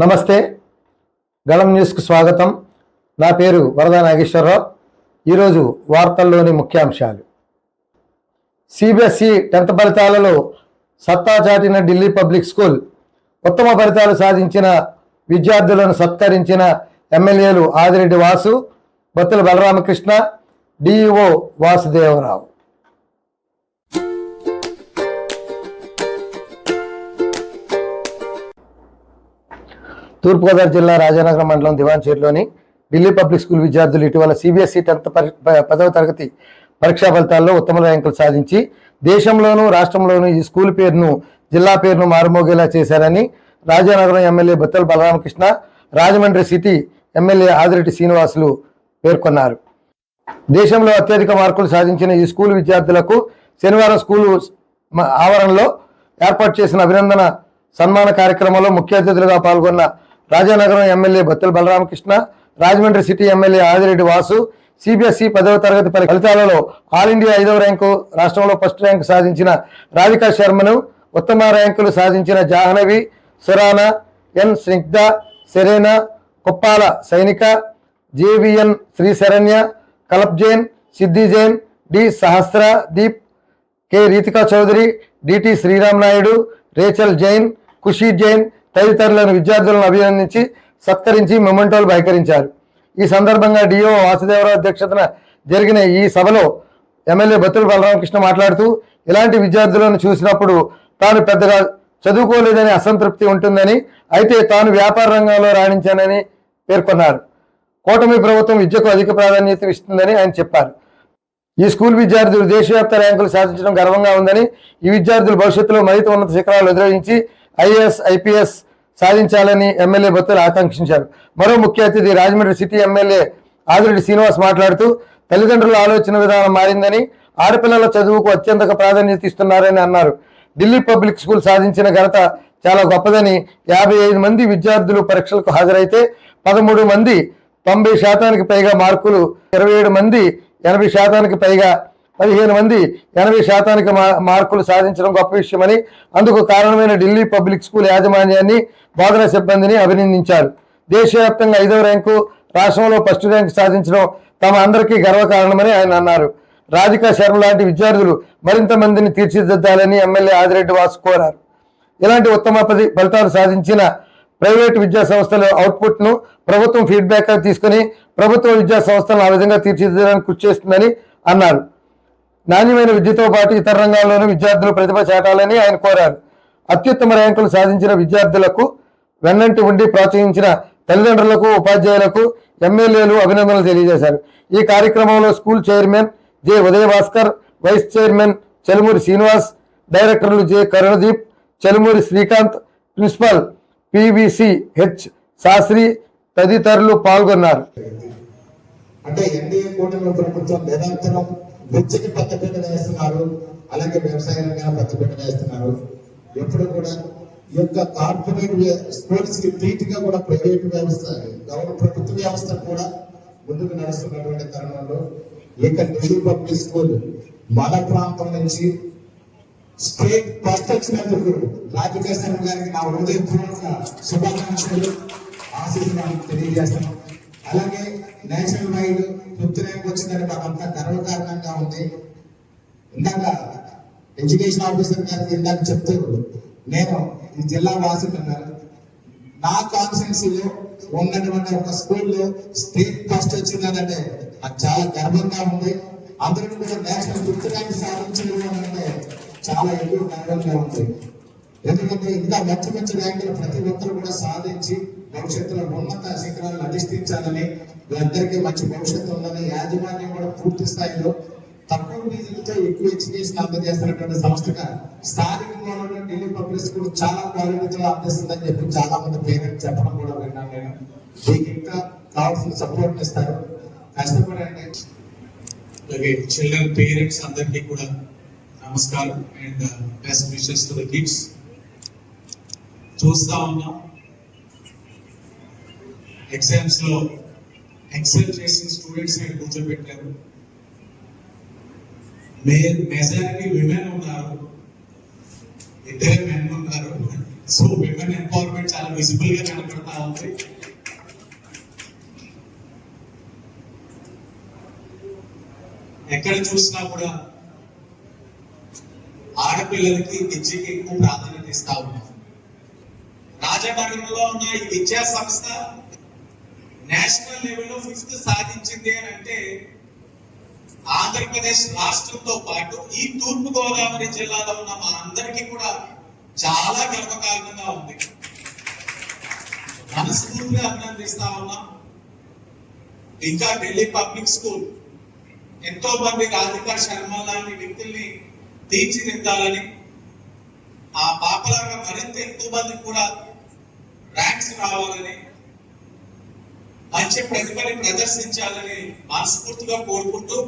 నమస్తే. గళం న్యూస్కు స్వాగతం. నా పేరు వరద నాగేశ్వరరావు. ఈరోజు వార్తల్లోని ముఖ్యాంశాలు. సిబిఎస్ఈ టెన్త్ ఫలితాలలో సత్తా చాటిన ఢిల్లీ పబ్లిక్ స్కూల్ ఉత్తమ ఫలితాలు సాధించిన విద్యార్థులను సత్కరించిన ఎమ్మెల్యేలు ఆదిరెడ్డి వాసు బొత్తుల బలరామకృష్ణ డిఈఓ వాసుదేవరావు. తూర్పుగోదావరి జిల్లా రాజానగరం మండలం దివాన్చేరులోని ఢిల్లీ పబ్లిక్ స్కూల్ విద్యార్థులు ఇటీవల సిబిఎస్ఈ టెన్త్ ప- పదవ తరగతి పరీక్షా ఫలితాల్లో ఉత్తమ ర్యాంకులు సాధించి దేశంలోనూ రాష్ట్రంలోనూ ఈ స్కూల్ పేరును జిల్లా పేరును మారుమోగేలా చేశారని Rajanagaram MLA Bottala Balaramakrishna Rajahmundry city MLA Adireddy Srinivasulu పేర్కొన్నారు. దేశంలో అత్యధిక మార్కులు సాధించిన ఈ స్కూల్ విద్యార్థులకు శనివారం స్కూలు ఆవరణలో ఏర్పాటు చేసిన అభినందన సన్మాన కార్యక్రమంలో ముఖ్య అతిథులుగా పాల్గొన్న Rajanagaram MLA Battula Balaramakrishna Rajahmundry city MLA Adireddy Vasu CBSE పదవ తరగతి ఫలితాలలో ఆల్ ఇండియా ఐదవ ర్యాంకు రాష్ట్రంలో ఫస్ట్ ర్యాంకు సాధించిన రాధికా శర్మను ఉత్తమ ర్యాంకులు సాధించిన జాహ్నవి సురానా ఎన్ Snigdha Serena Kuppala Sainika JVN Sri Saranya Kalap Jain Siddhi Jain D Sahasra Deep K Ritika Chowdary DT Sriram Naidu Rachel Jain Khushi Jain తదితరులను విద్యార్థులను అభినందించి సత్కరించి మెమెంటోలు బహికరించారు. ఈ సందర్భంగా డిఓ వాసుదేవరావు అధ్యక్షతన జరిగిన ఈ సభలో ఎమ్మెల్యే బత్తుల బలరామకృష్ణ మాట్లాడుతూ ఇలాంటి విద్యార్థులను చూసినప్పుడు తాను పెద్దగా చదువుకోలేదని అసంతృప్తి ఉంటుందని అయితే తాను వ్యాపార రంగంలో రాణించానని పేర్కొన్నారు. కూటమి ప్రభుత్వం విద్యకు అధిక ప్రాధాన్యత ఇస్తుందని ఆయన చెప్పారు. ఈ స్కూల్ విద్యార్థులు దేశవ్యాప్త ర్యాంకులు సాధించడం గర్వంగా ఉందని ఈ విద్యార్థులు భవిష్యత్తులో మరింత ఉన్నత శిఖరాలు నిర్వహించి ఐఏఎస్ ఐపీఎస్ సాధించాలని ఎమ్మెల్యే భక్తులు ఆకాంక్షించారు. మరో ముఖ్య అతిథి రాజమండ్రి సిటీ ఎమ్మెల్యే ఆదిరెడ్డి శ్రీనివాస్ మాట్లాడుతూ తల్లిదండ్రుల ఆలోచన విధానం మారిందని ఆడపిల్లల చదువుకు అత్యంత ప్రాధాన్యత ఇస్తున్నారని అన్నారు. ఢిల్లీ పబ్లిక్ స్కూల్ సాధించిన ఘనత చాలా గొప్పదని యాభై ఐదు మంది విద్యార్థులు పరీక్షలకు హాజరైతే పదమూడు మంది తొంభై శాతానికి పైగా మార్కులు ఇరవై ఏడు మంది ఎనభై శాతానికి పైగా పదిహేను మంది ఎనభై శాతానికి మా- మార్కులు సాధించడం గొప్ప విషయమని అందుకు కారణమైన ఢిల్లీ పబ్లిక్ స్కూల్ యాజమాన్యాన్ని బోధనా సిబ్బందిని అభినందించారు. దేశవ్యాప్తంగా ఐదవ ర్యాంకు రాష్ట్రంలో ఫస్ట్ ర్యాంకు సాధించడం తమ అందరికీ గర్వకారణమని ఆయన అన్నారు. రాధికా శర్మ లాంటి విద్యార్థులు మరింత మందిని తీర్చిదిద్దాలని ఎమ్మెల్యే ఆదిరెడ్డి వాసు కోరారు. ఇలాంటి ఉత్తమ పది ఫలితాలు సాధించిన ప్రైవేటు విద్యా సంస్థల అవుట్పుట్ను ప్రభుత్వం ఫీడ్బ్యాక్ తీసుకుని ప్రభుత్వ విద్యా సంస్థలను ఆ విధంగా తీర్చిదిద్దడానికి కృషి చేస్తుందని అన్నారు. నాణ్యమైన విద్యతో పాటు ఇతర రంగాల్లోనూ విద్యార్థులు ప్రతిభ చాటాలని ఆయన కోరారు. అత్యుత్తమ ర్యాంకులు సాధించిన విద్యార్థులకు వెన్నంటి ఉండి ప్రోత్సహించిన తల్లిదండ్రులకు ఉపాధ్యాయులకు ఎమ్మెల్యేలు అభినందనలు తెలియజేశారు. ఈ కార్యక్రమంలో school chairman J. Udayabhaskar vice chairman Chelumuri Srinivas డైరెక్టర్లు J. Karunadeep Chelumuri Srikanth principal PVC H. Sastry తదితరులు పాల్గొన్నారు. అంటే ఎన్డీఏ కూటమి ప్రభుత్వం నిరంతరం విద్యకి పెద్దపీట వేస్తున్నారు. అలాగే వ్యవసాయ రంగాన్ని పెద్దపీట వేస్తున్నారు. ఎప్పుడు కూడా ఈ యొక్క కార్పొరేట్ స్కూల్స్కి ధీటుగా కూడా ప్రైవేట్ వ్యవస్థ గవర్నమెంట్ ప్రభుత్వ వ్యవస్థ కూడా ముందుకు నడుస్తున్నటువంటి తరుణంలో ఇక యొక్క ఢిల్లీ పబ్లిక్ స్కూల్ మన ప్రాంతం నుంచి స్టేట్ ఫస్ట్ వచ్చినందుకు రాజకీయ గారికి నా హృదయపూర్వక శుభాకాంక్షలు ఆశీస్సులు తెలియజేస్తున్నాం. అలాగే నేషనల్ వైడ్ ఫిఫ్త్ ర్యాంక్ వచ్చిందని మాకంతా గర్వకారణంగా ఉంది. ఇందాక ఎడ్యుకేషన్ ఆఫీసర్ గారికి ఇందాక చెప్తూ నేను ఈ జిల్లా వాసులు ఉన్నారు నా కాన్స్టిట్యున్సీలో ఉన్నటువంటి ఒక స్కూల్లో స్టేట్ ఫస్ట్ వచ్చిందంటే నాకు చాలా గర్వంగా ఉంది. అందరూ కూడా నేషనల్ ఫిఫ్త్ ర్యాంక్ సాధించడం అంటే చాలా ఎక్కువ గర్వంగా ఉంది. ఎందుకంటే ఇంకా మంచి మంచి ర్యాంకులు ప్రతి ఒక్కరు కూడా సాధించి భవిష్యత్తులో ఉన్నత శిఖరాలను అధిష్ఠించాలని వీళ్ళందరికీ మంచి భవిష్యత్తు ఉందని యాజమాన్యం కూడా పూర్తి స్థాయిలో తక్కువ ఫీజులతో ఎక్కువ ఎడ్యుకేషన్ అందజేస్తున్నటువంటి సంస్థగా స్థానికంగా ఉన్న ఢిల్లీ పబ్లిక్ స్కూల్ చాలా క్వాలిటీతో అందిస్తుందని చెప్పి చాలా మంది పేరెంట్స్ చెప్పడం కూడా విన్నాను నేను. మీకు ఇంకా కావాల్సిన సపోర్ట్ ఇస్తారు. కష్టపడండి. అలాగే చిల్డ్రన్ పేరెంట్స్ అందరికీ కూడా నమస్కారం and best wishes to the kids. చూస్తా ఉన్నాం. ఎగ్జామ్స్లో ఎక్సెల్ చేసిన స్టూడెంట్స్ని కూర్చోబెట్టారు. మెజారిటీ విమెన్ ఉన్నారు. ఇద్దరే మెన్ ఉన్నారు. సో విమెన్ ఎంపవర్మెంట్ చాలా విజిబుల్గా కనపడతా ఉంది. ఎక్కడ చూసినా కూడా ఆడపిల్లలకి విద్యకి ఎక్కువ ప్రాధాన్యత ఇస్తా ఉన్నారు. రాజనగరంలో ఉన్న ఈ విద్యా సంస్థ నేషనల్ లెవెల్లో ఫిఫ్త్ సాధించింది అని అంటే ఆంధ్రప్రదేశ్ రాష్ట్రంతో పాటు ఈ తూర్పు గోదావరి జిల్లాలో ఉన్న మా అందరికీ కూడా చాలా గర్వకారణంగా ఉంది. మనస్ఫూర్తిగా అభినందిస్తా ఉన్నాం. ఇంకా ఢిల్లీ పబ్లిక్ స్కూల్ ఎంతో మంది రాధికా శర్మ లాంటి వ్యక్తుల్ని తీర్చిదిద్దాలని ఆ పాపలాగా మరింత ఎక్కువ మందికి కూడా ర్యాంక్స్ రావాలని మంచి ప్రతిభని ప్రదర్శించాలని మనస్ఫూర్తిగా కోరుకుంటూ